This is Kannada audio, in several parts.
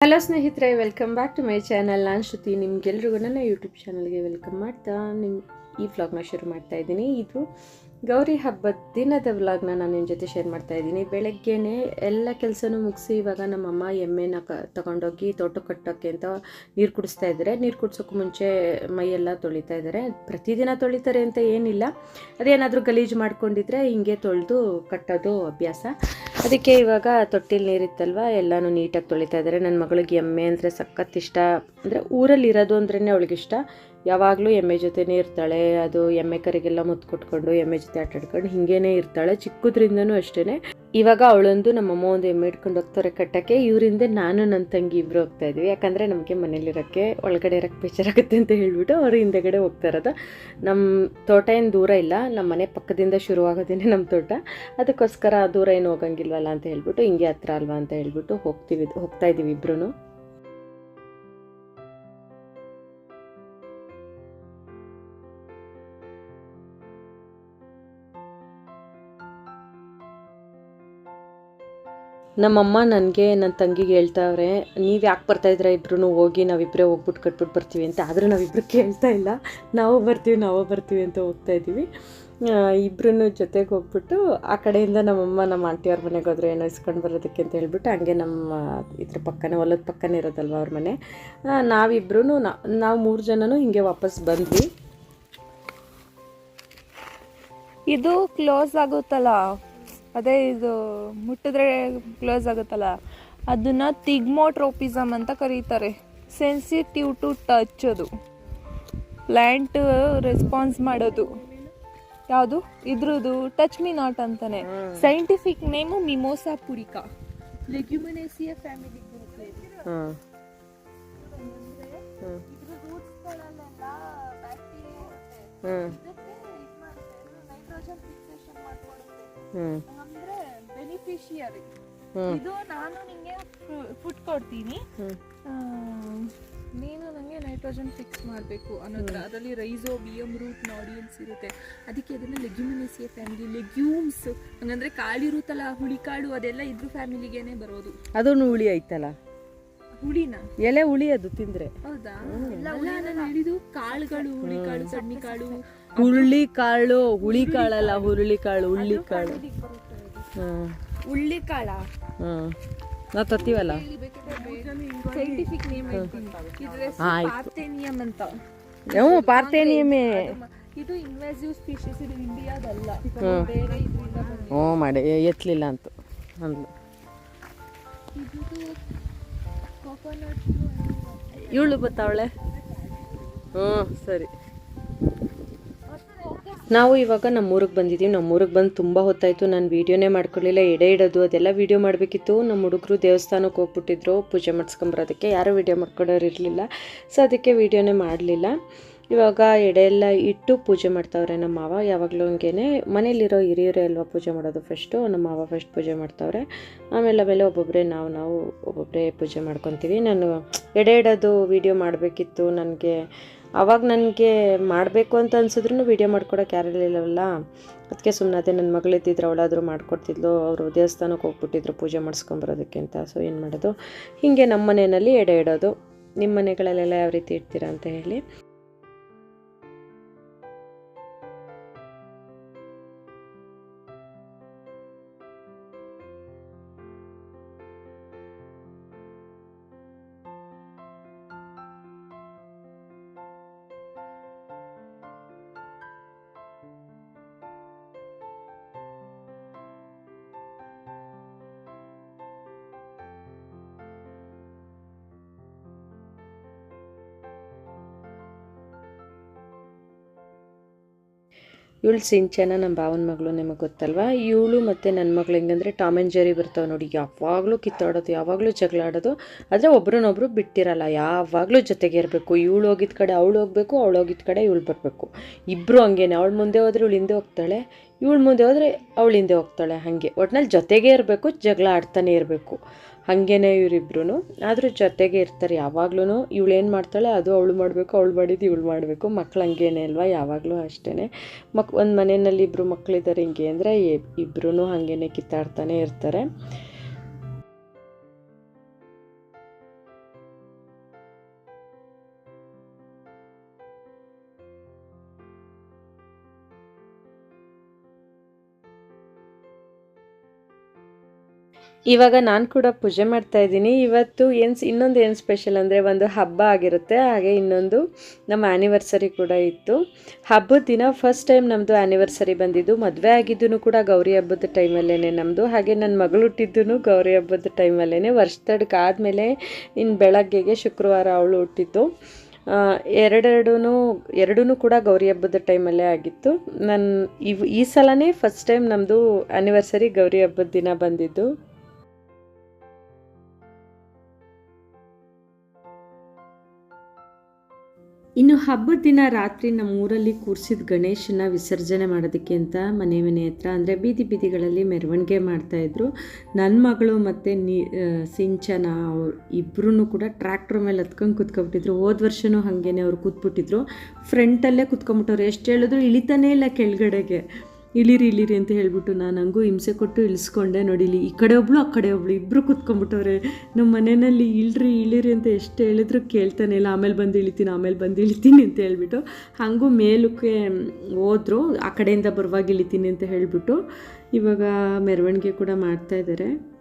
ಹಲೋ ಸ್ನೇಹಿತರೆ welcome back to my channel ನಾನು ಶ್ರುತಿ. ನಿಮ್ಗೆಲ್ರಿಗೂ ನನ್ನ ಯೂಟ್ಯೂಬ್ ಚಾನಲ್ಗೆ ವೆಲ್ಕಮ್ ಮಾಡ್ತಾ ನಿಮ್ಮ ಈ ವ್ಲಾಗ್ನ ಶುರು ಮಾಡ್ತಾ ಇದ್ದೀನಿ. ಇದು ಗೌರಿ ಹಬ್ಬದ ದಿನದ ವ್ಲಾಗ್ನ ನಾನು ನಿಮ್ಮ ಜೊತೆ ಶೇರ್ ಮಾಡ್ತಾ ಇದ್ದೀನಿ. ಬೆಳಗ್ಗೆನೇ ಎಲ್ಲ ಕೆಲಸನೂ ಮುಗಿಸಿ ಇವಾಗ ನಮ್ಮಮ್ಮ ಎಮ್ಮೆನ ಕ, ತೊಗೊಂಡೋಗಿ ತೋಟ ಕಟ್ಟೋಕ್ಕೆ ಅಂತ ನೀರು ಕುಡಿಸ್ತಾ ಇದ್ದಾರೆ ನೀರು ಕುಡ್ಸೋಕ್ಕೂ ಮುಂಚೆ ಮೈಯೆಲ್ಲ ತೊಳಿತಾ ಇದ್ದಾರೆ ಪ್ರತಿದಿನ ತೊಳಿತಾರೆ ಅಂತ ಏನಿಲ್ಲ. ಅದೇನಾದರೂ ಗಲೀಜು ಮಾಡ್ಕೊಂಡಿದ್ರೆ ಹಿಂಗೆ ತೊಳೆದು ಕಟ್ಟೋದು ಅಭ್ಯಾಸ. ಅದಕ್ಕೆ ಇವಾಗ ತೊಟ್ಟಿಲ್ ನೀರಿತ್ತಲ್ವ, ಎಲ್ಲನೂ ನೀಟಾಗಿ ತೊಳಿತಾ ಇದ್ದಾರೆ ನನ್ನ ಮಗಳಿಗೆ ಎಮ್ಮೆ ಅಂದರೆ ಸಖತ್ ಇಷ್ಟ. ಅಂದರೆ ಊರಲ್ಲಿ ಇರೋದು ಅಂದ್ರೇ ಅವಳಿಗೆ ಇಷ್ಟ ಯಾವಾಗಲೂ ಎಮ್ಮೆ ಜೊತೆನೇ ಇರ್ತಾಳೆ, ಅದು ಎಮ್ಮೆ ಕರಿಗೆಲ್ಲ ಮುತ್ತು ಕೊಟ್ಕೊಂಡು, ಎಮ್ಮೆ ಜೊತೆ ಆಟಾಡ್ಕೊಂಡು ಹಿಂಗೇನೆ ಇರ್ತಾಳೆ, ಚಿಕ್ಕದ್ರಿಂದನೂ ಅಷ್ಟೇ ಇವಾಗ ಅವಳೊಂದು ನಮ್ಮಮ್ಮ ಒಂದು ಎಮ್ಮೆ ಇಟ್ಕೊಂಡು ಹೋಗ್ತಾರೆ ಕಟ್ಟಕ್ಕೆ, ಇವರಿಂದ ನಾನು ನನ್ನ ತಂಗಿ ಇಬ್ಬರು ಹೋಗ್ತಾ ಇದ್ವಿ. ಯಾಕಂದರೆ ನಮಗೆ ಮನೇಲಿರೋಕ್ಕೆ ಒಳಗಡೆ ಇರೋಕ್ಕೆ ಬೇಜಾರಾಗುತ್ತೆ ಅಂತ ಹೇಳ್ಬಿಟ್ಟು ಅವರು ಹಿಂದೆಗಡೆ ಹೋಗ್ತಾ ಇರೋದು. ನಮ್ಮ ತೋಟ ಏನು ದೂರ ಇಲ್ಲ ನಮ್ಮ ಮನೆ ಪಕ್ಕದಿಂದ ಶುರುವಾಗೋದೇನೆ ನಮ್ಮ ತೋಟ. ಅದಕ್ಕೋಸ್ಕರ ದೂರ ಏನು ಹೋಗಂಗಿಲ್ವಲ್ಲ ಅಂತ ಹೇಳ್ಬಿಟ್ಟು, ಹಿಂಗೆ ಹತ್ರ ಅಲ್ವಾ ಅಂತ ಹೇಳ್ಬಿಟ್ಟು ಹೋಗ್ತೀವಿ, ಹೋಗ್ತಾ ಇದ್ದೀವಿ ಇಬ್ರು ನಮ್ಮಮ್ಮ ನನಗೆ ನನ್ನ ತಂಗಿಗೆ ಹೇಳ್ತಾವ್ರೆ, ನೀವು ಯಾಕೆ ಬರ್ತಾ ಇದ್ದೀರಾ? ಇಬ್ರು ಹೋಗಿ ನಾವಿಬ್ಬರೇ ಹೋಗ್ಬಿಟ್ಟು ಕಟ್ಬಿಟ್ಟು ಬರ್ತೀವಿ ಅಂತ. ಆದರೆ ನಾವಿಬ್ರು ಕೇಳ್ತಾ ಇಲ್ಲ. ನಾವು ಬರ್ತೀವಿ ನಾವು ಬರ್ತೀವಿ ಅಂತ ಹೋಗ್ತಾ ಇದ್ದೀವಿ. ಇಬ್ರು ಜೊತೆಗೆ ಹೋಗ್ಬಿಟ್ಟು ಆ ಕಡೆಯಿಂದ ನಮ್ಮಮ್ಮ ನಮ್ಮ ಆಂಟಿಯವ್ರ ಮನೆಗೆ ಹೋದ್ರೆ ಏನೋ ಇಸ್ಕೊಂಡು ಬರೋದಕ್ಕೆ ಅಂತ ಹೇಳ್ಬಿಟ್ಟು ಹಂಗೆ ನಮ್ಮ ಇದ್ರ ಪಕ್ಕನೇ, ಹೊಲದ ಪಕ್ಕನೇ ಇರೋದಲ್ವ ಅವ್ರ ಮನೆ. ನಾವಿಬ್ರು ನಾವು ಮೂರು ಜನನೂ ಹಿಂಗೆ ವಾಪಸ್ ಬಂದ್ವಿ. ಇದು ಕ್ಲೋಸ್ ಆಗುತ್ತಲ್ಲ? ಅದೇ ಇದು ಮುಟ್ಟಿದ್ರೆ ಕ್ಲೋಸ್ ಆಗುತ್ತಲ್ಲ? ಅದನ್ನು ತಿಗ್ಮೋಟ್ರೋಪಿಸಮ್ ಅಂತ ಕರೀತಾರೆ. ಸೆನ್ಸಿಟಿವ್ ಟು ಟಚ್ ಅದು. ಪ್ಲ್ಯಾಂಟ್ ರೆಸ್ಪಾನ್ಸ್ ಮಾಡೋದು. ಯಾವುದು? ಇದ್ರದ್ದು ಟಚ್ ಮಿ ನಾಟ್ ಅಂತಾನೆ. Scientific name Mimosa pudica leguminaceae family ಹಾಂ. ಹ್ಞೂ ಬೆನಿಫಿಷಿಯರಿ ಇದು ನಾನು ನಿಮಗೆ ಫುಡ್ ಕೊಡ್ತೀನಿ. ನೀನು ನನಗೆ ನೈಟ್ರೋಜನ್ ಫಿಕ್ಸ್ ಮಾಡಬೇಕು ಅನ್ನೋದ್ರ. ಅದರಲ್ಲಿ ರೈಸೋ ಬಿಯಮ್ ರೂಟ್ ನಾಡಿಯನ್ಸ್ ಇರುತ್ತೆ. ಅದಕ್ಕೆ ಅದನ್ನು ಲೆಗ್ಯುಮಿನೇಸಿಯ ಫ್ಯಾಮಿಲಿ ಲೆಗ್ಯೂಮ್ಸ್ ಹಂಗಂದ್ರೆ ಕಾಳಿರುತ್ತಲ್ಲ ಹುಳಿಕಾಳು ಅದೆಲ್ಲ ಇದ್ರ ಫ್ಯಾಮಿಲಿಗೇನೆ ಬರೋದು. ಅದನ್ನು ಹುಳಿ ಐತಲ್ಲ? ಹುಳಿನ? ಎಲೆ ಹುಳಿ ಅದು ತಿಂದ್ರೆ. ಹೌದಾ? ಎಲ್ಲ ನಾನು ಹೇಳಿದ್ದು ಕಾಳುಗಳು ಹುಳಿಕಾಳು ಸಣ್ಣಿಕಾಳು. ಹುರುಳಿ ಕಾಳು ಹುಳಿ ಕಾಳಲ್ಲ ಹುರುಳಿ ಕಾಳು ಹುಳ್ಳಿ ಕಾಳು ಹಾಂ ಹುಳ್ಳಿಕಾಳ. ಹ್ಮ್ ನಾವು ತತ್ತೀವಲ್ಲ ಸೈಂಟಿಫಿಕ್ ನೇಮ್. ಪಾರ್ಥೇನಿಯಂ ಅಂತ. ಹ್ಞೂ ಪಾರ್ಥೇನಿಯಮೇ ಇದು ಇನ್ವೆಸಿವ್ ಸ್ಪೀಶೀಸ್ ಇದು ಇಂಡಿಯಾದಲ್ಲ. ಬೇರೆ ಇದರಿಂದ ಹ್ಞೂ ಮಾಡಿ. ಎತ್ತಲಿಲ್ಲ ಅಂತ. ಅಂದ್ಲು. ಇವಳು ಬತ್ತಾವಳೆ ಹ್ಞೂ ಸರಿ. ನಾವು ಇವಾಗ ನಮ್ಮೂರಿಗೆ ಬಂದಿದ್ದೀವಿ. ನಮ್ಮೂರಿಗೆ ಬಂದು ತುಂಬ ಹೊತ್ತಾಯಿತು. ನಾನು ವೀಡಿಯೋನೇ ಮಾಡ್ಕೊಳ್ಳಿಲ್ಲ ಎಡೆ ಇಡೋದು, ಅದೆಲ್ಲ ವೀಡಿಯೋ ಮಾಡಬೇಕಿತ್ತು. ನಮ್ಮ ಹುಡುಗರು ದೇವಸ್ಥಾನಕ್ಕೆ ಹೋಗ್ಬಿಟ್ಟಿದ್ರು, ಪೂಜೆ ಮಾಡಿಸ್ಕೊಂಬರೋದಕ್ಕೆ. ಯಾರೂ ವೀಡಿಯೋ ಮಾಡ್ಕೊಡೋರು ಇರಲಿಲ್ಲ ಸೊ ಅದಕ್ಕೆ ವೀಡಿಯೋನೇ ಮಾಡಲಿಲ್ಲ. ಇವಾಗ ಎಡೆ ಎಲ್ಲ ಇಟ್ಟು ಪೂಜೆ ಮಾಡ್ತಾವ್ರೆ ನಮ್ಮ ಮಾವ. ಯಾವಾಗಲೂ ಹಂಗೇನೆ. ಮನೇಲಿರೋ ಹಿರಿಯರೇ ಅಲ್ವಾ ಪೂಜೆ ಮಾಡೋದು ಫಸ್ಟು ನಮ್ಮ ಮಾವ ಫಸ್ಟ್ ಪೂಜೆ ಮಾಡ್ತಾವ್ರೆ. ಆಮೇಲೆ ಆಮೇಲೆ ಒಬ್ಬೊಬ್ಬರೇ ನಾವು ನಾವು ಒಬ್ಬೊಬ್ಬರೇ ಪೂಜೆ ಮಾಡ್ಕೊತೀವಿ. ನಾನು ಎಡೆ ಇಡೋದು, ವೀಡಿಯೋ ಮಾಡಬೇಕಿತ್ತು. ನನಗೆ ಅವಾಗ ನನಗೆ ಮಾಡಬೇಕು ಅಂತ ಅನ್ಸಿದ್ರು ವೀಡಿಯೋ ಮಾಡ್ಕೊಡೋಕೆ ಯಾರಿರಲಿಲ್ಲವಲ್ಲ ಅದಕ್ಕೆ ಸುಮ್ಮನೆ ಅದೇ ನನ್ನ ಮಗಳಿದ್ದಿದ್ರೆ ಅವಳಾದರೂ ಮಾಡ್ಕೊಡ್ತಿದ್ಲು. ಅವರು ದೇವಸ್ಥಾನಕ್ಕೆ ಹೋಗ್ಬಿಟ್ಟಿದ್ರು ಪೂಜೆ ಮಾಡಿಸ್ಕೊಂಬರೋದಕ್ಕೆ ಅಂತ. ಸೊ ಏನು ಮಾಡೋದು? ಹೀಗೆ ನಮ್ಮ ಮನೆಯಲ್ಲಿ ಎಡೆ ಇಡೋದು ನಿಮ್ಮ ಮನೆಗಳಲ್ಲೆಲ್ಲ ಯಾವ ರೀತಿ ಇಡ್ತೀರಾ ಅಂತ ಹೇಳಿ. ಇವಳು ಸಿಂಚನ ನಮ್ಮ ಭಾವನ ಮಗಳು ನಿಮಗೆ ಗೊತ್ತಲ್ವಾ? ಇವಳು ಮತ್ತು ನನ್ನ ಮಗಳು ಹೆಂಗಂದರೆ ಟಾಮ್ ಆ್ಯಂಡ್ ಜೆರಿ ಬರ್ತಾವೆ ನೋಡಿ. ಯಾವಾಗಲೂ ಕಿತ್ತಾಡೋದು, ಯಾವಾಗಲೂ ಜಗಳ ಆಡೋದು ಆದರೆ ಒಬ್ರನ್ನೊಬ್ರು ಬಿಟ್ಟಿರಲ್ಲ. ಯಾವಾಗಲೂ ಜೊತೆಗೆ ಇರಬೇಕು. ಇವಳು ಹೋಗಿದ್ದ ಕಡೆ ಅವಳು ಹೋಗಬೇಕು, ಅವಳು ಹೋಗಿದ್ದ ಕಡೆ ಇವಳು ಬರಬೇಕು. ಇಬ್ಬರು ಹಂಗೇನೆ. ಅವಳು ಮುಂದೆ ಹೋದರೆ ಇವಳು ಹಿಂದೆ ಹೋಗ್ತಾಳೆ, ಇವಳು ಮುಂದೆ ಹೋದರೆ ಅವಳು ಹಿಂದೆ ಹೋಗ್ತಾಳೆ. ಹಾಗೆ. ಒಟ್ನಲ್ಲಿ ಜೊತೆಗೇ ಇರಬೇಕು ಜಗಳ ಆಡ್ತಾನೆ ಇರಬೇಕು. ಹಾಗೇನೆ ಇವರಿಬ್ರು ಆದರೂ ಜೊತೆಗೆ ಇರ್ತಾರೆ. ಯಾವಾಗ್ಲೂ ಏನು ಮಾಡ್ತಾಳೆ, ಅದು ಅವಳು ಮಾಡಬೇಕು, ಅವಳು ಮಾಡಿದ್ದು ಇವಳು ಮಾಡಬೇಕು. ಮಕ್ಳು ಹಂಗೇನೆ ಅಲ್ವಾ? ಯಾವಾಗಲೂ ಅಷ್ಟೇ ಮಕ್, ಒಂದು ಮನೆಯಲ್ಲಿ ಇಬ್ಬರು ಮಕ್ಕಳಿದ್ದಾರೆ ಹಿಂಗೆ ಅಂದರೆ ಇಬ್ಬರೂ ಹಾಗೇನೆ ಕಿತ್ತಾಡ್ತಾನೆ ಇರ್ತಾರೆ. ಇವಾಗ ನಾನು ಕೂಡ ಪೂಜೆ ಮಾಡ್ತಾ ಇದ್ದೀನಿ. ಇವತ್ತು ಏನು ಇನ್ನೊಂದು ಏನು ಸ್ಪೆಷಲ್ ಅಂದರೆ ಒಂದು ಹಬ್ಬ ಆಗಿರುತ್ತೆ. ಹಾಗೆ ಇನ್ನೊಂದು ನಮ್ಮ ಆ್ಯನಿವರ್ಸರಿ ಕೂಡ ಇತ್ತು. ಹಬ್ಬದ ದಿನ ಫಸ್ಟ್ ಟೈಮ್ ನಮ್ಮದು ಆ್ಯನಿವರ್ಸರಿ ಬಂದಿದ್ದು. ಮದುವೆ ಆಗಿದ್ದು ಕೂಡ ಗೌರಿ ಹಬ್ಬದ ಟೈಮಲ್ಲೇ ನಮ್ಮದು ಹಾಗೆ ನನ್ನ ಮಗಳು ಹುಟ್ಟಿದ್ದು ಗೌರಿ ಹಬ್ಬದ ಟೈಮಲ್ಲೇ ವರ್ಷದಡ್ಗೆ ಆದಮೇಲೆ ಇನ್ನು ಬೆಳಗ್ಗೆಗೆ ಶುಕ್ರವಾರ ಅವಳು ಹುಟ್ಟಿದ್ದು. ಎರಡೆರಡೂ ಎರಡೂ ಕೂಡ ಗೌರಿ ಹಬ್ಬದ ಟೈಮಲ್ಲೇ ಆಗಿತ್ತು. ನನ್ನ ಇವ್, ಈ ಸಲನೇ ಫಸ್ಟ್ ಟೈಮ್ ನಮ್ಮದು ಆ್ಯನಿವರ್ಸರಿ ಗೌರಿ ಹಬ್ಬದ ದಿನ ಬಂದಿದ್ದು. ಇನ್ನು ಹಬ್ಬದ ದಿನ ರಾತ್ರಿ ನಮ್ಮ ಊರಲ್ಲಿ ಕೂರಿಸಿದ ಗಣೇಶನ ವಿಸರ್ಜನೆ ಮಾಡೋದಕ್ಕೆ ಅಂತ ಮನೆ ಮನೆ ಹತ್ರ. ಅಂದರೆ ಬೀದಿ ಬೀದಿಗಳಲ್ಲಿ ಮೆರವಣಿಗೆ ಮಾಡ್ತಾಯಿದ್ರು ನನ್ನ ಮಗಳು ಮತ್ತು ನೀ ಸಿಂಚನ ಅವ್ರು ಇಬ್ಬರೂ ಕೂಡ ಟ್ರ್ಯಾಕ್ಟ್ರ್ ಮೇಲೆ ಹತ್ಕೊಂಡು ಕೂತ್ಕೊಬಿಟ್ಟಿದ್ರು. ಹೋದ ವರ್ಷವೂ ಹಾಗೇನೆ ಅವ್ರು ಕೂತ್ಬಿಟ್ಟಿದ್ರು. ಫ್ರಂಟಲ್ಲೇ ಕೂತ್ಕೊಂಬಿಟ್ಟವ್ರು ಎಷ್ಟು ಹೇಳಿದ್ರು? ಇಳಿತಾನೇ ಇಲ್ಲ ಕೆಳಗಡೆಗೆ. ಇಳಿರಿ ಇಳಿರಿ ಅಂತ ಹೇಳಿಬಿಟ್ಟು ನಾನು ಹಂಗೂ ಹಿಂಸೆ ಕೊಟ್ಟು ಇಳಿಸ್ಕೊಂಡೆ. ನೋಡಿ, ಇಲ್ಲಿ ಈ ಕಡೆ ಒಬ್ಳು ಆ ಕಡೆ ಒಬ್ಳು ಇಬ್ಬರು ಕೂತ್ಕೊಂಡ್ಬಿಟ್ಟವ್ರೆ ನಮ್ಮ ಮನೆಯಲ್ಲಿ ಇಳ್ರಿ, ಇಳಿರಿ ಅಂತ ಎಷ್ಟು ಹೇಳಿದ್ರು ಕೇಳ್ತಾನೆ ಇಲ್ಲ. ಆಮೇಲೆ ಬಂದು ಇಳಿತೀನಿ, ಆಮೇಲೆ ಬಂದು ಇಳಿತೀನಿ ಅಂತ ಹೇಳಿಬಿಟ್ಟು ಹಾಗೂ ಮೇಲಕ್ಕೆ ಹೋದರು. ಆ ಕಡೆಯಿಂದ ಬರುವಾಗ ಇಳಿತೀನಿ ಅಂತ ಹೇಳಿಬಿಟ್ಟು ಇವಾಗ ಮೆರವಣಿಗೆ ಕೂಡ ಮಾಡ್ತಾ ಇದ್ದಾರೆ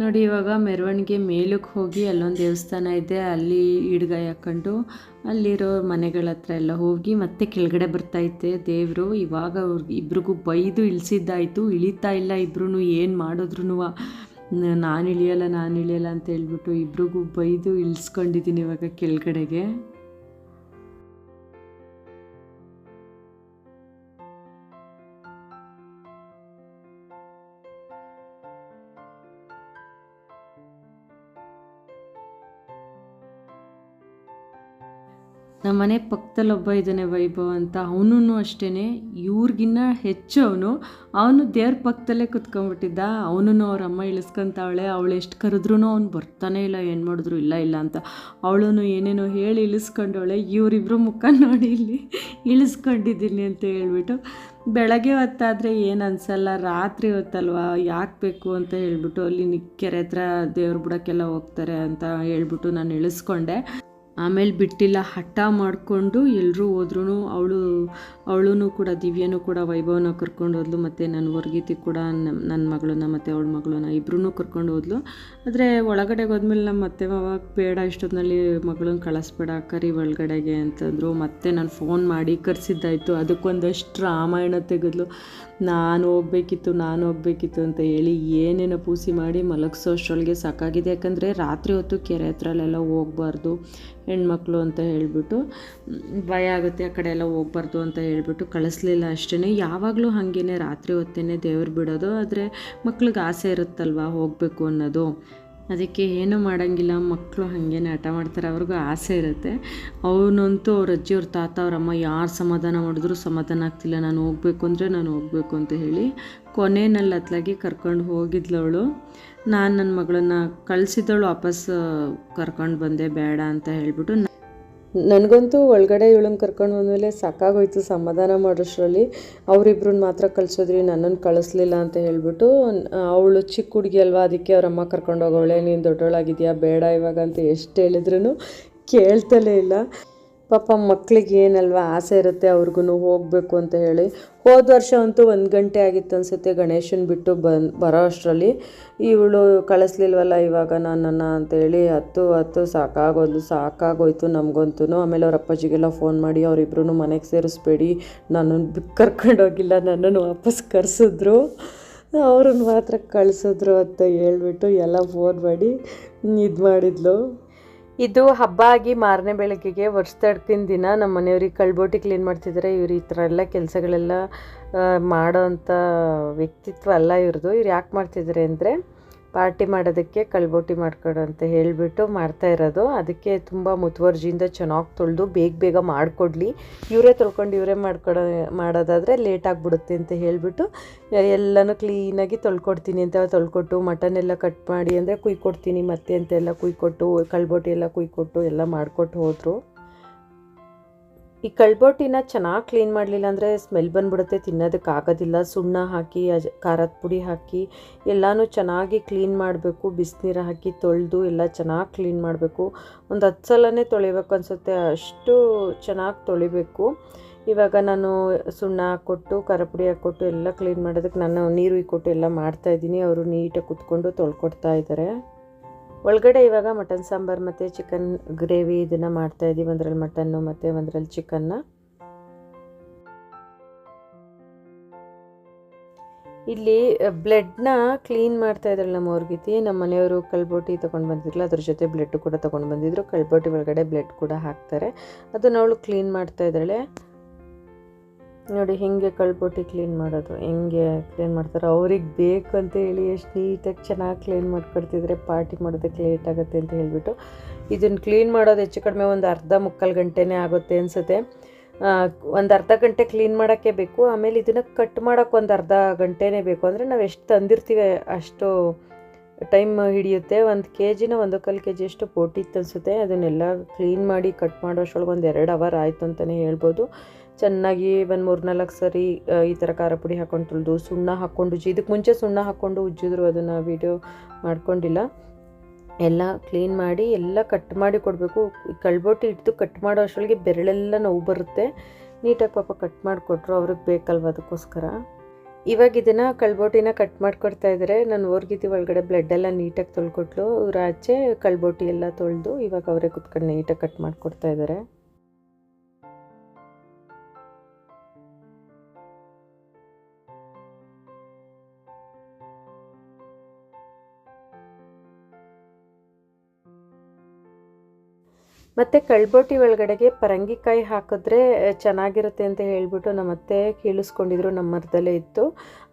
ನೋಡಿ, ಇವಾಗ ಮೆರವಣಿಗೆ ಮೇಲಕ್ಕೆ ಹೋಗಿ ಅಲ್ಲೊಂದು ದೇವಸ್ಥಾನ ಇದೆ. ಅಲ್ಲಿ ಈಡ್ಗಾಯಿ ಹಾಕ್ಕೊಂಡು ಅಲ್ಲಿರೋ ಮನೆಗಳ ಹತ್ರ ಎಲ್ಲ ಹೋಗಿ ಮತ್ತೆ ಕೆಳಗಡೆ ಬರ್ತಾಯಿತ್ತೆ ದೇವರು ಇವಾಗ ಅವ್ರಿಗೆ ಇಬ್ರಿಗೂ ಬೈದು ಇಳಿಸಿದ್ದಾಯಿತು. ಇಳಿತಾ ಇಲ್ಲ ಇಬ್ರು ಏನು ಮಾಡಿದ್ರು ನಾನು ಇಳಿಯಲ್ಲ ನಾನು ಇಳಿಯಲ್ಲ ಅಂತ ಹೇಳ್ಬಿಟ್ಟು ಇಬ್ರಿಗೂ ಬೈದು ಇಳಿಸ್ಕೊಂಡಿದ್ದೀನಿ ಇವಾಗ ಕೆಳಗಡೆಗೆ. ನಮ್ಮ ಮನೆ ಪಕ್ಕದಲ್ಲೊಬ್ಬ ಇದ್ದಾನೆ ವೈಭವ್ ಅಂತ. ಅವನೂ ಅಷ್ಟೇ ಇವ್ರಿಗಿನ್ನ ಹೆಚ್ಚು ಅವನು. ಅವನು ದೇವ್ರ ಪಕ್ಕದಲ್ಲೇ ಕುತ್ಕೊಂಡ್ಬಿಟ್ಟಿದ್ದ. ಅವನು ಅವ್ರ ಅಮ್ಮ ಇಳಿಸ್ಕೊಂತಾವಳೆ. ಅವಳು ಎಷ್ಟು ಕರೆದ್ರೂ ಅವ್ನು ಬರ್ತಾನೆ ಇಲ್ಲ, ಏನು ಮಾಡಿದ್ರು ಇಲ್ಲ ಇಲ್ಲ ಅಂತ. ಅವಳು ಏನೇನೋ ಹೇಳಿ ಇಳಿಸ್ಕೊಂಡವಳೆ. ಇವರಿಬ್ಬರು ಮುಖ ನೋಡಿ ಇಲ್ಲಿ ಇಳಿಸ್ಕೊಂಡಿದ್ದೀನಿ ಅಂತ ಹೇಳ್ಬಿಟ್ಟು ಬೆಳಗ್ಗೆ ಹೊತ್ತಾದರೆ ಏನು ಅನಿಸಲ್ಲ, ರಾತ್ರಿ ಹೊತ್ತಲ್ವಾ, ಯಾಕೆ ಬೇಕು ಅಂತ ಹೇಳ್ಬಿಟ್ಟು ಅಲ್ಲಿ ಕೆರೆ ಹತ್ರ ದೇವ್ರ ಬುಡಕ್ಕೆಲ್ಲ ಹೋಗ್ತಾರೆ ಅಂತ ಹೇಳ್ಬಿಟ್ಟು ನಾನು ಇಳಿಸ್ಕೊಂಡೆ. ಆಮೇಲೆ ಬಿಟ್ಟಿಲ್ಲ, ಹಠ ಮಾಡಿಕೊಂಡು ಎಲ್ಲರೂ ಹೋದ್ರೂ ಅವಳು ಅವಳೂ ಕೂಡ, ದಿವ್ಯನೂ ಕೂಡ ವೈಭವನ ಕರ್ಕೊಂಡು ಹೋದ್ಲು, ಮತ್ತು ನನ್ನ ವರ್ಗೀತಿ ಕೂಡ ನಮ್ಮ ನನ್ನ ಮಗಳನ್ನ ಮತ್ತು ಅವಳ ಮಗಳನ್ನ ಇಬ್ಬರೂ ಕರ್ಕೊಂಡು ಹೋದ್ಲು. ಆದರೆ ಒಳಗಡೆಗೆ ಹೋದ್ಮೇಲೆ ನಮ್ಮ ಮತ್ತೆ ಅವಾಗ ಬೇಡ ಇಷ್ಟೊತ್ತಿನಲ್ಲಿ ಮಗಳನ್ನ ಕಳಿಸ್ಬೇಡ, ಕರಿ ಒಳಗಡೆಗೆ ಅಂತಂದರು. ಮತ್ತೆ ನಾನು ಫೋನ್ ಮಾಡಿ ಕರೆಸಿದ್ದಾಯಿತು. ಅದಕ್ಕೊಂದಷ್ಟು ರಾಮಾಯಣ ತೆಗೆದ್ಲು. ನಾನು ಹೋಗ್ಬೇಕಿತ್ತು ನಾನು ಹೋಗ್ಬೇಕಿತ್ತು ಅಂತ ಹೇಳಿ ಏನೇನೋ ಪೂಸಿ ಮಾಡಿ ಮಲಗಿಸೋ ಅಷ್ಟರೊಳಗೆ ಸಾಕಾಗಿದೆ. ಯಾಕಂದರೆ ರಾತ್ರಿ ಹೊತ್ತು ಕೆರೆ ಹತ್ರಲೆಲ್ಲ ಹೋಗ್ಬಾರ್ದು, ಹೆಣ್ಮಕ್ಳು ಅಂತ ಹೇಳಿಬಿಟ್ಟು ಭಯ ಆಗುತ್ತೆ ಆ ಕಡೆ ಎಲ್ಲ ಹೋಗ್ಬಾರ್ದು ಅಂತ ಹೇಳಿಬಿಟ್ಟು ಕಳಿಸ್ಲಿಲ್ಲ ಅಷ್ಟೇ ಯಾವಾಗಲೂ ಹಾಗೇ ರಾತ್ರಿ ಹೊತ್ತೇ ದೇವ್ರು ಬಿಡೋದು, ಆದರೆ ಮಕ್ಳಿಗೆ ಆಸೆ ಇರುತ್ತಲ್ವ ಹೋಗಬೇಕು ಅನ್ನೋದು? ಅದಕ್ಕೆ ಏನೂ ಮಾಡೋಂಗಿಲ್ಲ ಮಕ್ಕಳು ಹಾಗೆ ಹಠ ಮಾಡ್ತಾರೆ, ಅವ್ರಿಗೂ ಆಸೆ ಇರುತ್ತೆ. ಅವನಂತೂ ಅವ್ರ ಅಜ್ಜಿ, ಅವ್ರ ತಾತ, ಅವ್ರ ಅಮ್ಮ ಯಾರು ಸಮಾಧಾನ ಮಾಡಿದ್ರು ಸಮಾಧಾನ ಆಗ್ತಿಲ್ಲ, ನಾನು ಹೋಗಬೇಕು ಅಂದರೆ ನಾನು ಹೋಗಬೇಕು ಅಂತ ಹೇಳಿ ಕೊನೆಯಲ್ಲಿ ಹತ್ಲಾಗಿ ಕರ್ಕೊಂಡು ಹೋಗಿದ್ಲು ಅವಳು. ನಾನು ನನ್ನ ಮಗಳನ್ನ ಕಳಿಸಿದವಳು ವಾಪಸ್, ಕರ್ಕೊಂಡು ಬಂದೆ, ಬೇಡ ಅಂತ ಹೇಳ್ಬಿಟ್ಟು ನನಗಂತೂ ಒಳಗಡೆ ಇವಳನ್ನ ಕರ್ಕೊಂಡು ಬಂದಮೇಲೆ ಸಾಕಾಗೋಯ್ತು, ಸಮಾಧಾನ ಮಾಡೋಷ್ಟರಲ್ಲಿ. ಅವರಿಬ್ರನ್ನ ಮಾತ್ರ ಕಳಿಸೋದ್ರಿ ನನ್ನನ್ನು ಕಳಿಸ್ಲಿಲ್ಲ ಅಂತ ಹೇಳ್ಬಿಟ್ಟು, ಅವಳು ಚಿಕ್ಕ ಹುಡುಗಿ ಅಲ್ವಾ, ಅದಕ್ಕೆ ಅವ್ರ ಅಮ್ಮ ಕರ್ಕೊಂಡು ಹೋಗೋಳೆ, ನೀನು ದೊಡ್ಡವಳಾಗಿದೆಯಾ ಬೇಡ ಇವಾಗ ಅಂತ ಎಷ್ಟು ಹೇಳಿದ್ರು ಕೇಳ್ತಲೇ ಇಲ್ಲ. ಪಾಪ ಮಕ್ಕಳಿಗೆ ಏನಲ್ವ ಆಸೆ ಇರುತ್ತೆ ಅವ್ರಿಗೂ ಹೋಗಬೇಕು ಅಂತ ಹೇಳಿ. ಹೋದ ವರ್ಷ ಅಂತೂ ಒಂದು ಗಂಟೆ ಆಗಿತ್ತು ಅನಿಸುತ್ತೆ ಗಣೇಶನ್ ಬಿಟ್ಟು ಬಂದು ಬರೋ ಅಷ್ಟರಲ್ಲಿ. ಇವಳು ಕಳಿಸ್ಲಿಲ್ವಲ್ಲ ಇವಾಗ ನನ್ನನ್ನು? ಅಂತೇಳಿ ಹತ್ತು ಹತ್ತು, ಸಾಕಾಗೋದು, ಸಾಕಾಗೋಯ್ತು ನಮಗಂತೂ ಆಮೇಲೆ ಅವ್ರ ಅಪ್ಪಾಜಿಗೆಲ್ಲ ಫೋನ್ ಮಾಡಿ ಅವರಿಬ್ರು ಮನೆಗೆ ಸೇರಿಸ್ಬೇಡಿ ನನ್ನನ್ನು ಕರ್ಕೊಂಡೋಗಿಲ್ಲ, ನನ್ನನ್ನು ವಾಪಸ್ ಕರೆಸಿದ್ರು. ಅವ್ರನ್ನ ಮಾತ್ರ ಕಳಿಸಿದ್ರು, ಅಂತ ಹೇಳ್ಬಿಟ್ಟು ಎಲ್ಲ ಫೋನ್ ಮಾಡಿ ಇದು ಮಾಡಿದ್ಲು. ಇದು ಹಬ್ಬ ಆಗಿ ಮಾರನೇ ಬೆಳಗ್ಗೆಗೆ ವರ್ಷದಡ್ಕಿನ ದಿನ ನಮ್ಮ ಮನೆಯವ್ರಿಗೆ ಕಳ್ಬೋಟಿ ಕ್ಲೀನ್ ಮಾಡ್ತಿದ್ದಾರೆ ಇವ್ರು ಈ ಥರ ಎಲ್ಲ ಕೆಲಸಗಳೆಲ್ಲ ಮಾಡೋ ಅಂಥ ವ್ಯಕ್ತಿತ್ವ ಅಲ್ಲ ಇವ್ರದ್ದು ಇವ್ರು ಯಾಕೆ ಮಾಡ್ತಿದ್ದಾರೆ ಅಂದರೆ ಪಾರ್ಟಿ ಮಾಡೋದಕ್ಕೆ ಕಲ್ಬೋಟಿ ಮಾಡ್ಕೊಡು ಅಂತ ಹೇಳಿಬಿಟ್ಟು ಮಾಡ್ತಾ ಇರೋದು. ಅದಕ್ಕೆ ತುಂಬ ಮುತುವರ್ಜಿಯಿಂದ ಚೆನ್ನಾಗಿ ತೊಳೆದು ಬೇಗ ಬೇಗ ಮಾಡಿಕೊಡ್ಲಿ. ಇವರೇ ತೊಳ್ಕೊಂಡು ಇವರೇ ಮಾಡ್ಕೊಡೋ, ಮಾಡೋದಾದರೆ ಲೇಟ್ ಆಗಿಬಿಡುತ್ತೆ ಅಂತ ಹೇಳಿಬಿಟ್ಟು ಎಲ್ಲನೂ ಕ್ಲೀನಾಗಿ ತೊಳ್ಕೊಡ್ತೀನಿ ಅಂತ ತೊಳ್ಕೊಟ್ಟು ಮಟನ್ ಎಲ್ಲ ಕಟ್ ಮಾಡಿ ಅಂದರೆ ಕುಯ್ಕೊಡ್ತೀನಿ, ಮತ್ತೆ ಅಂತೆಲ್ಲ ಕುಯ್ಕೊಟ್ಟು ಕಲ್ಬೋಟಿ ಎಲ್ಲ ಕುಯ್ಕೊಟ್ಟು ಎಲ್ಲ ಮಾಡಿಕೊಟ್ಟು ಹೋದರು. ಈ ಕಳ್ಬೊಟ್ಟಿನ ಚೆನ್ನಾಗಿ ಕ್ಲೀನ್ ಮಾಡಲಿಲ್ಲ ಅಂದರೆ ಸ್ಮೆಲ್ ಬಂದ್ಬಿಡುತ್ತೆ, ತಿನ್ನೋದಕ್ಕೆ ಆಗೋದಿಲ್ಲ. ಸುಣ್ಣ ಹಾಕಿ ಖಾರದ ಪುಡಿ ಹಾಕಿ, ಎಲ್ಲನೂ ಚೆನ್ನಾಗಿ ಕ್ಲೀನ್ ಮಾಡಬೇಕು. ಬಿಸಿನೀರು ಹಾಕಿ ತೊಳೆದು ಎಲ್ಲ ಚೆನ್ನಾಗಿ ಕ್ಲೀನ್ ಮಾಡಬೇಕು. ಒಂದು ಹತ್ತು ಸಲನೇ ತೊಳಿಬೇಕು ಅನಿಸುತ್ತೆ, ಅಷ್ಟು ಚೆನ್ನಾಗಿ ತೊಳಿಬೇಕು. ಇವಾಗ ನಾನು ಸುಣ್ಣ ಹಾಕ್ಕೊಟ್ಟು, ಖಾರ ಪುಡಿ ಹಾಕ್ಕೊಟ್ಟು ಎಲ್ಲ ಕ್ಲೀನ್ ಮಾಡೋದಕ್ಕೆ ನಾನು ನೀರು ಇಕ್ಕೊಟ್ಟು ಎಲ್ಲ ಮಾಡ್ತಾಯಿದ್ದೀನಿ ಅವರು ನೀಟಾಗಿ ಕುತ್ಕೊಂಡು ತೊಳ್ಕೊಡ್ತಾ ಇದ್ದಾರೆ. ಒಳಗಡೆ ಇವಾಗ ಮಟನ್ ಸಾಂಬಾರು ಮತ್ತು ಚಿಕನ್ ಗ್ರೇವಿ ಇದನ್ನು ಮಾಡ್ತಾಯಿದ್ದೀವಿ ಒಂದರಲ್ಲಿ ಮಟನ್ನು ಮತ್ತು ಒಂದರಲ್ಲಿ ಚಿಕನ್ನ ಇಲ್ಲಿ ಬ್ಲಡ್ನ ಕ್ಲೀನ್ ಮಾಡ್ತಾ ಇದ್ರಲ್ಲ ನಮ್ಮ ಅವ್ರಿಗಿತಿ ನಮ್ಮ ಮನೆಯವರು ಕಲ್ಬೋಟಿ ತೊಗೊಂಡು ಬಂದಿದ್ರಲ್ಲ, ಅದ್ರ ಜೊತೆ ಬ್ಲಡ್ ಕೂಡ ತೊಗೊಂಡು ಬಂದಿದ್ರು. ಕಲ್ಬೋಟಿ ಒಳಗಡೆ ಬ್ಲಡ್ ಕೂಡ ಹಾಕ್ತಾರೆ. ಅದನ್ನ ಅವಳು ಕ್ಲೀನ್ ಮಾಡ್ತಾ ಇದ್ದಾಳೆ. ನೋಡಿ ಹೇಗೆ ಕಳ್ಬೋಟಿ ಕ್ಲೀನ್ ಮಾಡೋದು, ಹೆಂಗೆ ಕ್ಲೀನ್ ಮಾಡ್ತಾರೆ ಅವ್ರಿಗೆ ಬೇಕು ಅಂತ ಹೇಳಿ ಎಷ್ಟು ನೀಟಾಗಿ ಚೆನ್ನಾಗಿ ಕ್ಲೀನ್ ಮಾಡ್ಕೊಡ್ತಿದ್ರೆ ಪಾರ್ಟಿ ಮಾಡೋದಕ್ಕೆ ಲೇಟ್ ಆಗುತ್ತೆ ಅಂತ ಹೇಳಿಬಿಟ್ಟು ಇದನ್ನು ಕ್ಲೀನ್ ಮಾಡೋದು ಹೆಚ್ಚು ಕಡಿಮೆ ಒಂದು ಅರ್ಧ ಮುಕ್ಕಾಲು ಗಂಟೆನೇ ಆಗುತ್ತೆ ಅನಿಸುತ್ತೆ. ಒಂದು ಅರ್ಧ ಗಂಟೆ ಕ್ಲೀನ್ ಮಾಡೋಕ್ಕೆ ಬೇಕು, ಆಮೇಲೆ ಇದನ್ನು ಕಟ್ ಮಾಡೋಕ್ಕೆ ಒಂದು ಅರ್ಧ ಗಂಟೆನೇ ಬೇಕು. ಅಂದರೆ ನಾವು ಎಷ್ಟು ತಂದಿರ್ತೀವಿ ಅಷ್ಟು ಟೈಮ್ ಹಿಡಿಯುತ್ತೆ, ಒಂದು ಕೆ ಜಿನ ಒಂದು ಕಾಲು ಕೆ ಜಿ ಎಷ್ಟು ಪೋಟಿ ಅನಿಸುತ್ತೆ ಅದನ್ನೆಲ್ಲ ಕ್ಲೀನ್ ಮಾಡಿ ಕಟ್ ಮಾಡೋಷ್ಟೊಳಗೆ ಒಂದು ಎರಡು ಅವರ್ ಆಯಿತು ಅಂತಲೇ ಹೇಳ್ಬೋದು. ಚೆನ್ನಾಗಿ ಒಂದು ಮೂರು ನಾಲ್ಕು ಸರಿ ಈ ಥರ ಖಾರ ಪುಡಿ ಹಾಕೊಂಡು ತುಳಿದು, ಸುಣ್ಣ ಹಾಕ್ಕೊಂಡು ಉಜ್ಜಿ. ಇದಕ್ಕೆ ಮುಂಚೆ ಸುಣ್ಣ ಹಾಕ್ಕೊಂಡು ಉಜ್ಜಿದ್ರು ಅದನ್ನು ವೀಡಿಯೋ ಮಾಡ್ಕೊಂಡಿಲ್ಲ. ಎಲ್ಲ ಕ್ಲೀನ್ ಮಾಡಿ ಎಲ್ಲ ಕಟ್ ಮಾಡಿ ಕೊಡಬೇಕು. ಕಳ್ಬೋಟಿ ಹಿಡ್ದು ಕಟ್ ಮಾಡೋ ಅಷ್ಟರೊಳಗೆ ಬೆರಳೆಲ್ಲ ನೋವು ಬರುತ್ತೆ. ನೀಟಾಗಿ ಪಾಪ ಕಟ್ ಮಾಡಿಕೊಟ್ರು ಅವ್ರಿಗೆ ಬೇಕಲ್ವ ಅದಕ್ಕೋಸ್ಕರ. ಇವಾಗ ಇದನ್ನು ಕಳ್ಬೋಟಿನ ಕಟ್ ಮಾಡಿಕೊಡ್ತಾ ಇದ್ದಾರೆ ನಾನು ಓರ್ಗಿತಿ ಒಳಗಡೆ ಬ್ಲಡ್ ಎಲ್ಲ ನೀಟಾಗಿ ತೊಳ್ಕೊಟ್ಲು. ಇವ್ರು ಆಚೆ ಕಳ್ಬೋಟಿ ಎಲ್ಲ ತೊಳೆದು ಇವಾಗ ಅವರೇ ಕುತ್ಕೊಂಡು ನೀಟಾಗಿ ಕಟ್ ಮಾಡಿಕೊಡ್ತಾ ಇದ್ದಾರೆ ಮತ್ತು ಕಳ್ಬೋಟಿ ಒಳಗಡೆಗೆ ಪರಂಗಿಕಾಯಿ ಹಾಕಿದ್ರೆ ಚೆನ್ನಾಗಿರುತ್ತೆ ಅಂತ ಹೇಳಿಬಿಟ್ಟು ನಮ್ಮ ಅತ್ತೆ ಕೀಳಿಸ್ಕೊಂಡಿದ್ರು ನಮ್ಮ ಮರದಲ್ಲೇ ಇತ್ತು.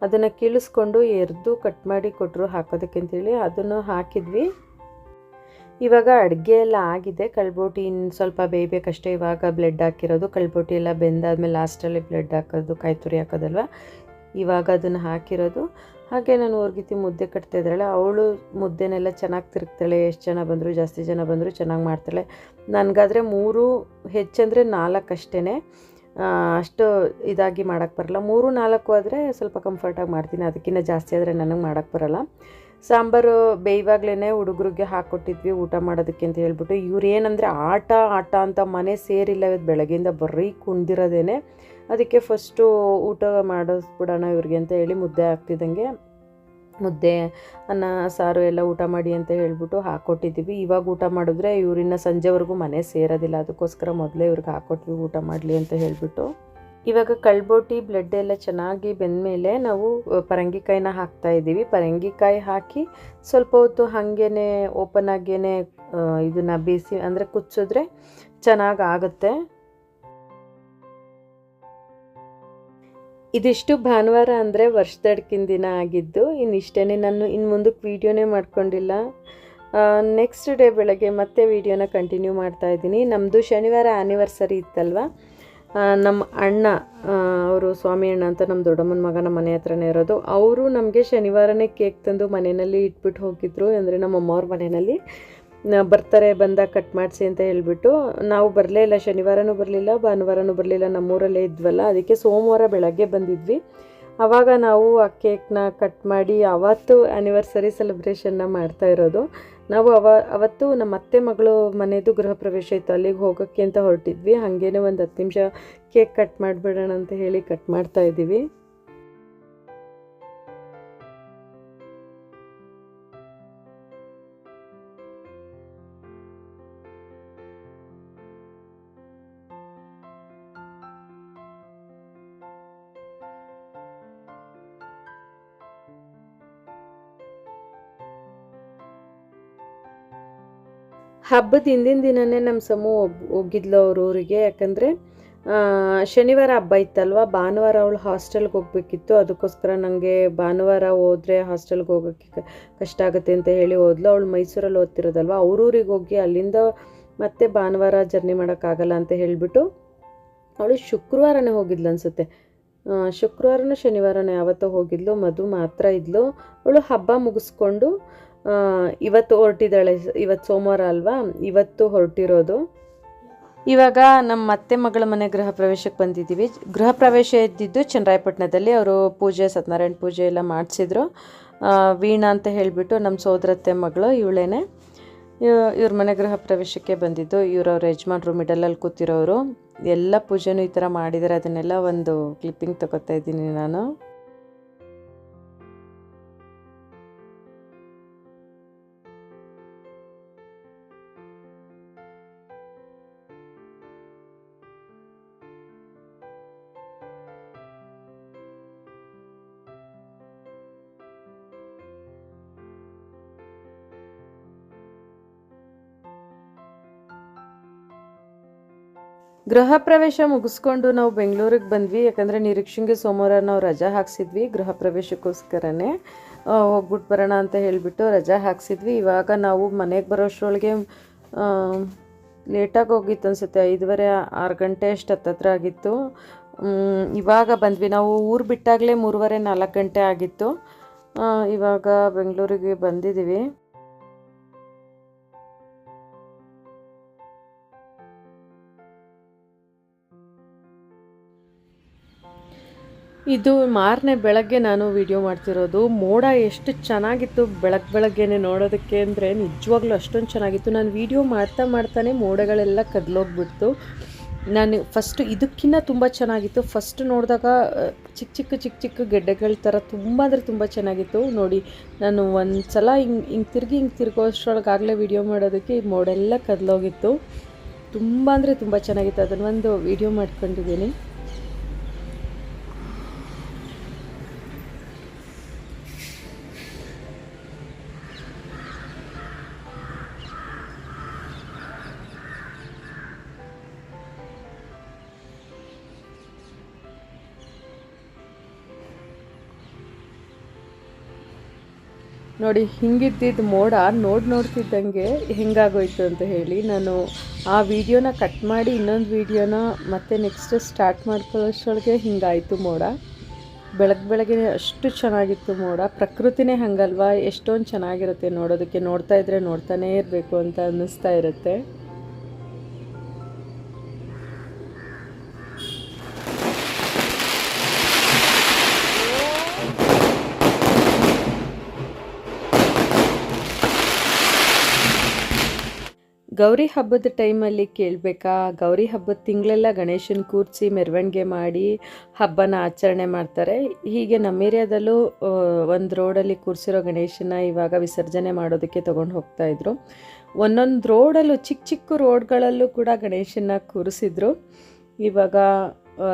ಅದನ್ನು ಕೀಳಿಸ್ಕೊಂಡು ಎರ್ದು ಕಟ್ ಮಾಡಿ ಕೊಟ್ಟರು ಹಾಕೋದಕ್ಕೆ ಅಂತೇಳಿ ಅದನ್ನು ಹಾಕಿದ್ವಿ. ಇವಾಗ ಅಡುಗೆ ಎಲ್ಲ ಆಗಿದೆ. ಕಳ್ಬೋಟಿ ಇನ್ನು ಸ್ವಲ್ಪ ಬೇಯಬೇಕಷ್ಟೇ. ಇವಾಗ ಬ್ಲಡ್ ಹಾಕಿರೋದು. ಕಳ್ಬೋಟಿ ಎಲ್ಲ ಬೆಂದಾದ್ಮೇಲೆ ಲಾಸ್ಟಲ್ಲಿ ಬ್ಲಡ್ ಹಾಕೋದು, ಕಾಯಿ ತುರಿ ಹಾಕೋದಲ್ವ? ಇವಾಗ ಅದನ್ನು ಹಾಕಿರೋದು. ಹಾಗೆ ನಾನು ಊರ್ಗಿತಿ ಮುದ್ದೆ ಕಟ್ತಾ ಇದ್ದಾಳೆ ಅವಳು ಮುದ್ದೆನೆಲ್ಲ ಚೆನ್ನಾಗಿ ತಿರುಗ್ತಾಳೆ, ಎಷ್ಟು ಜನ ಬಂದರು, ಜಾಸ್ತಿ ಜನ ಬಂದರೂ ಚೆನ್ನಾಗಿ ಮಾಡ್ತಾಳೆ. ನನಗಾದರೆ ಮೂರು ಹೆಚ್ಚಂದರೆ ನಾಲ್ಕು ಅಷ್ಟೇ ಅಷ್ಟು ಇದಾಗಿ ಮಾಡೋಕ್ಕೆ ಬರಲ್ಲ. ಮೂರು ನಾಲ್ಕು ಆದರೆ ಸ್ವಲ್ಪ ಕಂಫರ್ಟಾಗಿ ಮಾಡ್ತೀನಿ. ಅದಕ್ಕಿಂತ ಜಾಸ್ತಿ ಆದರೆ ನನಗೆ ಮಾಡೋಕ್ಕೆ ಬರಲ್ಲ. ಸಾಂಬಾರು ಬೇಯವಾಗ್ಲೇ ಹುಡುಗರಿಗೆ ಹಾಕ್ಕೊಟ್ಟಿದ್ವಿ ಊಟ ಮಾಡೋದಕ್ಕೆ ಅಂತ ಹೇಳ್ಬಿಟ್ಟು. ಇವ್ರು ಏನಂದರೆ ಆಟ ಆಟ ಅಂತ ಮನೆ ಸೇರಿಲ್ಲ ಇವತ್ತು ಬೆಳಗ್ಗೆಯಿಂದ ಬರೀ ಕುಂದಿರೋದೇನೆ. ಅದಕ್ಕೆ ಫಸ್ಟು ಊಟ ಮಾಡಿಸ್ಬಿಡೋಣ ಇವ್ರಿಗೆ ಅಂತ ಹೇಳಿ ಮುದ್ದೆ ಆಗ್ತಿದ್ದಂಗೆ ಮುದ್ದೆ, ಅನ್ನ, ಸಾರು ಎಲ್ಲ ಊಟ ಮಾಡಿ ಅಂತ ಹೇಳ್ಬಿಟ್ಟು ಹಾಕ್ಕೊಟ್ಟಿದ್ದೀವಿ ಇವಾಗ ಊಟ ಮಾಡಿದ್ರೆ ಇವ್ರಿನ್ನ ಸಂಜೆವರೆಗೂ ಮನೆ ಸೇರೋದಿಲ್ಲ. ಅದಕ್ಕೋಸ್ಕರ ಮೊದಲೇ ಇವ್ರಿಗೆ ಹಾಕ್ಕೊಟ್ವಿ ಊಟ ಮಾಡಲಿ ಅಂತ ಹೇಳಿಬಿಟ್ಟು. ಇವಾಗ ಕಳ್ಬೋಟಿ, ಬ್ಲಡ್ ಎಲ್ಲ ಚೆನ್ನಾಗಿ ಬೆಂದಮೇಲೆ ನಾವು ಪರಂಗಿಕಾಯಿನ ಹಾಕ್ತಾ ಇದ್ದೀವಿ. ಪರಂಗಿಕಾಯಿ ಹಾಕಿ ಸ್ವಲ್ಪ ಹೊತ್ತು ಹಾಗೇ ಓಪನ್ ಆಗೇ ಇದನ್ನು ಬೇಯಿಸಿ, ಅಂದರೆ ಕುಚ್ಚಿದ್ರೆ ಚೆನ್ನಾಗಿ ಆಗುತ್ತೆ. ಇದಿಷ್ಟು ಭಾನುವಾರ ಅಂದರೆ ವರ್ಷದಡ್ಕಿನ ದಿನ ಆಗಿದ್ದು ಇನ್ನು ಇಷ್ಟೇ ನಾನು ಇನ್ನು ಮುಂದಕ್ಕೆ ವೀಡಿಯೋನೇ ಮಾಡ್ಕೊಂಡಿಲ್ಲ. ನೆಕ್ಸ್ಟ್ ಡೇ ಬೆಳಗ್ಗೆ ಮತ್ತೆ ವೀಡಿಯೋನ ಕಂಟಿನ್ಯೂ ಮಾಡ್ತಾ ಇದ್ದೀನಿ. ನಮ್ಮದು ಶನಿವಾರ ಆ್ಯನಿವರ್ಸರಿ ಇತ್ತಲ್ವ? ನಮ್ಮ ಅಣ್ಣ ಅವರು ಸ್ವಾಮಿ ಅಣ್ಣ ಅಂತ ನಮ್ಮ ದೊಡ್ಡಮ್ಮನ ಮಗ ನಮ್ಮ ಮನೆ ಹತ್ರನೇ ಇರೋದು. ಅವರು ನಮಗೆ ಶನಿವಾರನೇ ಕೇಕ್ ತಂದು ಮನೆಯಲ್ಲಿ ಇಟ್ಬಿಟ್ಟು ಹೋಗಿದ್ರು. ಅಂದರೆ ನಮ್ಮ ಅಮ್ಮವ್ರ ಮನೆಯಲ್ಲಿ. ಬರ್ತಾರೆ ಬಂದಾಗ ಕಟ್ ಮಾಡಿಸಿ ಅಂತ ಹೇಳಿಬಿಟ್ಟು, ನಾವು ಬರಲೇ ಇಲ್ಲ, ಶನಿವಾರನೂ ಬರಲಿಲ್ಲ, ಭಾನುವಾರನೂ ಬರಲಿಲ್ಲ, ನಮ್ಮೂರಲ್ಲೇ ಇದ್ವಲ್ಲ, ಅದಕ್ಕೆ ಸೋಮವಾರ ಬೆಳಗ್ಗೆ ಬಂದಿದ್ವಿ. ಆವಾಗ ನಾವು ಆ ಕೇಕ್ನ ಕಟ್ ಮಾಡಿ, ಅವತ್ತು ಆ್ಯನಿವರ್ಸರಿ ಸೆಲೆಬ್ರೇಷನ್ನ ಮಾಡ್ತಾ ಇರೋದು. ನಾವು ಅವ, ಅವತ್ತು ನಮ್ಮ ಅತ್ತೆ ಮಗಳು ಮನೆಯದು ಗೃಹ ಪ್ರವೇಶ ಇತ್ತು, ಅಲ್ಲಿಗೆ ಹೋಗೋಕ್ಕೆ ಅಂತ ಹೊರಟಿದ್ವಿ. ಹಾಗೇನೆ ಒಂದು ಹತ್ತು ನಿಮಿಷ ಕೇಕ್ ಕಟ್ ಮಾಡಿಬಿಡೋಣ ಅಂತ ಹೇಳಿ ಕಟ್ ಮಾಡ್ತಾ ಇದ್ದೀವಿ. ಹಬ್ಬದ ಹಿಂದಿನ ದಿನನೇ ನಮ್ಮ ಸಮೂಹ ಒಬ್ ಹೋಗಿದ್ಲು ಅವ್ರ ಊರಿಗೆ. ಯಾಕಂದರೆ ಶನಿವಾರ ಹಬ್ಬ ಇತ್ತಲ್ವ? ಭಾನುವಾರ ಅವಳು ಹಾಸ್ಟೆಲ್ಗೆ ಹೋಗ್ಬೇಕಿತ್ತು. ಅದಕ್ಕೋಸ್ಕರ ನನಗೆ ಭಾನುವಾರ ಹೋದರೆ ಹಾಸ್ಟೆಲ್ಗೆ ಹೋಗೋಕ್ಕೆ ಕಷ್ಟ ಆಗುತ್ತೆ ಅಂತ ಹೇಳಿ ಹೋದ್ಲು. ಅವಳು ಮೈಸೂರಲ್ಲಿ ಓದ್ತಿರೋದಲ್ವ? ಅವ್ರೂರಿಗೆ ಹೋಗಿ ಅಲ್ಲಿಂದ ಮತ್ತೆ ಭಾನುವಾರ ಜರ್ನಿ ಮಾಡೋಕ್ಕಾಗಲ್ಲ ಅಂತ ಹೇಳಿಬಿಟ್ಟು ಅವಳು ಶುಕ್ರವಾರನೇ ಹೋಗಿದ್ಲು ಅನಿಸುತ್ತೆ. ಶುಕ್ರವಾರನೂ ಶನಿವಾರನೇ ಯಾವತ್ತೋ ಹೋಗಿದ್ಲು. ಮದು ಮಾತ್ರ ಇದ್ಲು. ಅವಳು ಹಬ್ಬ ಮುಗಿಸ್ಕೊಂಡು ಇವತ್ತು ಹೊರಟಿದ್ದಾಳೆ, ಇವತ್ತು ಸೋಮವಾರ ಅಲ್ವಾ? ಇವತ್ತು ಹೊರಟಿರೋದು. ಇವಾಗ ನಮ್ಮ ಅತ್ತೆ ಮಗಳ ಮನೆ ಗೃಹ ಪ್ರವೇಶಕ್ಕೆ ಬಂದಿದ್ದೀವಿ. ಗೃಹ ಪ್ರವೇಶ ಇದ್ದಿದ್ದು ಚನ್ನರಾಯಪಟ್ಟಣದಲ್ಲಿ. ಅವರು ಪೂಜೆ, ಸತ್ಯನಾರಾಯಣ ಪೂಜೆ ಎಲ್ಲ ಮಾಡಿಸಿದ್ರು. ವೀಣಾ ಅಂತ ಹೇಳಿಬಿಟ್ಟು ನಮ್ಮ ಸೋದರತ್ತೆ ಮಗಳು, ಇವಳೇನೆ. ಇವ್ರ ಮನೆ ಗೃಹ ಪ್ರವೇಶಕ್ಕೆ ಬಂದಿದ್ದು. ಇವ್ರವ್ರ ಯಜಮಾನ್ರು ಮಿಡಲಲ್ಲಿ ಕೂತಿರೋರು. ಎಲ್ಲ ಪೂಜೆನೂ ಈ ಥರ ಮಾಡಿದ್ದಾರೆ. ಅದನ್ನೆಲ್ಲ ಒಂದು ಕ್ಲಿಪ್ಪಿಂಗ್ ತಗೋತಾ ಇದ್ದೀನಿ ನಾನು. ಗೃಹ ಪ್ರವೇಶ ಮುಗಿಸ್ಕೊಂಡು ನಾವು ಬೆಂಗಳೂರಿಗೆ ಬಂದ್ವಿ. ಯಾಕಂದರೆ ನಿರೀಕ್ಷೆಗೆ ಸೋಮವಾರ ನಾವು ರಜಾ ಹಾಕ್ಸಿದ್ವಿ. ಗೃಹ ಪ್ರವೇಶಕ್ಕೋಸ್ಕರನೇ ಹೋಗ್ಬಿಟ್ಟು ಬರೋಣ ಅಂತ ಹೇಳಿಬಿಟ್ಟು ರಜಾ ಹಾಕ್ಸಿದ್ವಿ. ಇವಾಗ ನಾವು ಮನೆಗೆ ಬರೋಷ್ಟರೊಳಗೆ ಲೇಟಾಗಿ ಹೋಗಿತ್ತು ಅನಿಸುತ್ತೆ. ಐದುವರೆ, ಆರು ಗಂಟೆ ಅಷ್ಟು ಹತ್ತತ್ರ ಆಗಿತ್ತು. ಇವಾಗ ಬಂದ್ವಿ. ನಾವು ಊರು ಬಿಟ್ಟಾಗಲೇ ಮೂರುವರೆ ನಾಲ್ಕು ಗಂಟೆ ಆಗಿತ್ತು. ಇವಾಗ ಬೆಂಗಳೂರಿಗೆ ಬಂದಿದ್ದೀವಿ. ಇದು ಮಾರನೇ ಬೆಳಗ್ಗೆ ನಾನು ವಿಡಿಯೋ ಮಾಡ್ತಿರೋದು. ಮೋಡ ಎಷ್ಟು ಚೆನ್ನಾಗಿತ್ತು ಬೆಳಗ್ಗೆ ಬೆಳಗ್ಗೆನೆ ನೋಡೋದಕ್ಕೆ ಅಂದರೆ ನಿಜವಾಗ್ಲೂ ಅಷ್ಟೊಂದು ಚೆನ್ನಾಗಿತ್ತು. ನಾನು ವಿಡಿಯೋ ಮಾಡ್ತಾ ಮಾಡ್ತಾನೆ ಮೋಡಗಳೆಲ್ಲ ಕದ್ಲೋಗ್ಬಿಡ್ತು. ನಾನು ಫಸ್ಟ್ ಇದಕ್ಕಿಂತ ತುಂಬ ಚೆನ್ನಾಗಿತ್ತು. ಫಸ್ಟ್ ನೋಡಿದಾಗ ಚಿಕ್ಕ ಚಿಕ್ಕ ಚಿಕ್ಕ ಚಿಕ್ಕ ಗೆಡ್ಡೆಗಳ ಥರ ತುಂಬ ಅಂದರೆ ತುಂಬ ಚೆನ್ನಾಗಿತ್ತು. ನೋಡಿ, ನಾನು ಒಂದು ಸಲ ಹಿಂಗೆ ಹಿಂಗೆ ತಿರುಗಿ ಹಿಂಗೆ ತಿರುಗೋ ಅಷ್ಟರೊಳಗಾಗಲೇ ವಿಡಿಯೋ ಮಾಡೋದಕ್ಕೆ ಮೋಡೆಲ್ಲ ಕದಲೋಗಿತ್ತು. ತುಂಬ ಅಂದರೆ ತುಂಬ ಚೆನ್ನಾಗಿತ್ತು. ಅದನ್ನು ಒಂದು ವಿಡಿಯೋ ಮಾಡ್ಕೊಂಡಿದ್ದೀನಿ. ನೋಡಿ ಹಿಂಗಿದ್ದಿದ್ದು ಮೋಡ ನೋಡಿ ನೋಡ್ತಿದ್ದಂಗೆ ಹೆಂಗಾಗೋಯ್ತು ಅಂತ ಹೇಳಿ ನಾನು ಆ ವಿಡಿಯೋನ ಕಟ್ ಮಾಡಿ ಇನ್ನೊಂದು ವಿಡಿಯೋನ ಮತ್ತೆ ನೆಕ್ಸ್ಟ್ ಸ್ಟಾರ್ಟ್ ಮಾಡ್ಕೊಳ್ಳೋಷ್ಟೊಳಗೆ ಹಿಂಗಾಯಿತು ಮೋಡ. ಬೆಳಗ್ಗೆ ಬೆಳಗ್ಗೆ ಅಷ್ಟು ಚೆನ್ನಾಗಿತ್ತು ಮೋಡ. ಪ್ರಕೃತಿನೇ ಹಂಗಲ್ವಾ? ಎಷ್ಟೊಂದು ಚೆನ್ನಾಗಿರುತ್ತೆ ನೋಡೋದಕ್ಕೆ. ನೋಡ್ತಾ ಇದ್ರೆ ನೋಡ್ತಾನೇ ಇರಬೇಕು ಅಂತ ಅನ್ನಿಸ್ತಾ ಇರುತ್ತೆ. ಗೌರಿ ಹಬ್ಬದ ಟೈಮಲ್ಲಿ ಕೇಳಬೇಕಾ? ಗೌರಿ ಹಬ್ಬದ ತಿಂಗಳೆಲ್ಲ ಗಣೇಶನ ಕೂರಿಸಿ ಮೆರವಣಿಗೆ ಮಾಡಿ ಹಬ್ಬನ ಆಚರಣೆ ಮಾಡ್ತಾರೆ. ಹೀಗೆ ನಮ್ಮ ಏರಿಯಾದಲ್ಲೂ ಒಂದು ರೋಡಲ್ಲಿ ಕೂರಿಸಿರೋ ಗಣೇಶನ ಇವಾಗ ವಿಸರ್ಜನೆ ಮಾಡೋದಕ್ಕೆ ತೊಗೊಂಡು ಹೋಗ್ತಾಯಿದ್ರು ಒಂದೊಂದು ರೋಡಲ್ಲೂ ಚಿಕ್ಕ ಚಿಕ್ಕ ರೋಡ್ಗಳಲ್ಲೂ ಕೂಡ ಗಣೇಶನ ಕೂರಿಸಿದ್ರು. ಇವಾಗ,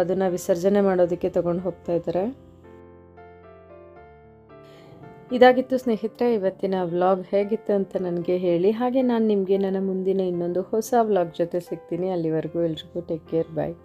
ಅದನ್ನು ವಿಸರ್ಜನೆ ಮಾಡೋದಕ್ಕೆ ತೊಗೊಂಡು ಹೋಗ್ತಾ ಇದ್ದಾರೆ ಇದಾಗಿತ್ತು ಸ್ನೇಹಿತರೆ, ಇವತ್ತಿನ ವ್ಲಾಗ್ ಹೇಗಿತ್ತು ಅಂತ ನನಗೆ ಹೇಳಿ. ಹಾಗೆ ನಾನು ನಿಮಗೆ ನನ್ನ ಮುಂದಿನ ಇನ್ನೊಂದು ಹೊಸ ವ್ಲಾಗ್ ಜೊತೆ ಸಿಗ್ತೀನಿ. ಅಲ್ಲಿವರೆಗೂ ಎಲ್ರಿಗೂ ಟೇಕ್ ಕೇರ್ ಬಾಯ್